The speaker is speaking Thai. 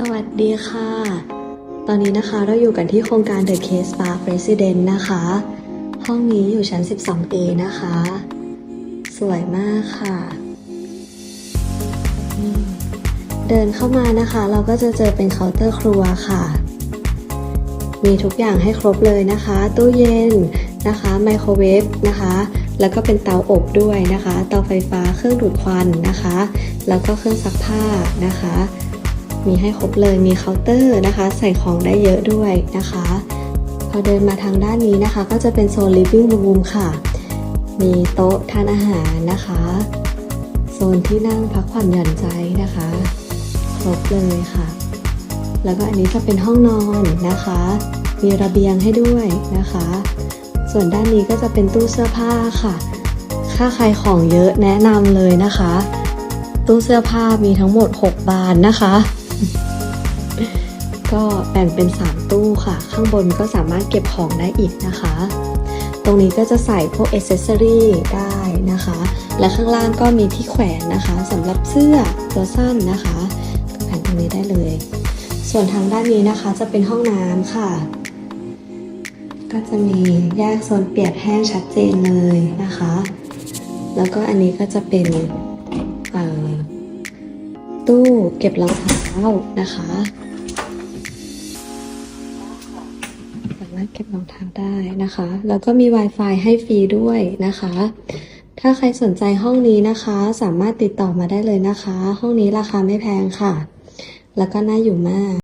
สวัสดีค่ะ ตอนนี้นะคะเราอยู่กันที่โครงการ The Case Park Resident นะคะ ห้องนี้อยู่ชั้น 12A นะคะ สวยมากค่ะ เดินเข้ามานะคะ เราก็จะเจอเป็นเคาน์เตอร์ครัวค่ะ มีทุกอย่างให้ครบเลยนะคะ ตู้เย็นนะคะไมโครเวฟนะคะ แล้วก็เป็นเตาอบด้วยนะคะ เตาไฟฟ้าเครื่องดูดควันนะคะ แล้วก็เครื่องซักผ้านะคะ มีให้ครบเลยมีเคาน์เตอร์นะคะ ใส่ของได้เยอะด้วยนะคะ พอเดินมาทางด้านนี้นะคะ ก็จะเป็นโซน living room ค่ะ มีโต๊ะทานอาหารนะคะ โซนที่นั่งพักผ่อนหย่อนใจนะคะ ครบเลยค่ะ แล้วก็อันนี้จะเป็นห้องนอนนะคะ มีระเบียงให้ด้วยนะคะ ส่วนด้านนี้ก็จะเป็นตู้เสื้อผ้าค่ะ ถ้าใครของเยอะแนะนำเลยนะคะตู้เสื้อผ้ามีทั้งหมด 6 บานนะคะ ก็แบ่งเป็น 3 ตู้ค่ะ ข้างบนก็สามารถเก็บของได้อีกนะคะ ตรงนี้ก็จะใส่พวกอเซอรี่ได้นะคะ และข้างล่างก็มีที่แขวนนะคะสำหรับเสื้อตัวสั้นนะคะแขวนตรงนี้ได้เลย ส่วนทางด้านนี้นะคะจะเป็นห้องน้ำค่ะ ก็จะมีแยกโซนเปียกแห้งชัดเจนเลยนะคะ แล้วก็อันนี้ก็จะเป็น ตู้เก็บรองเท้านะคะสามารถเก็บรองเท้าได้นะคะ แล้วก็มี Wi-Fi ให้ฟรีด้วยนะคะ ถ้าใครสนใจห้องนี้นะคะ สามารถติดต่อมาได้เลยนะคะ ห้องนี้ราคาไม่แพงค่ะ แล้วก็น่าอยู่มาก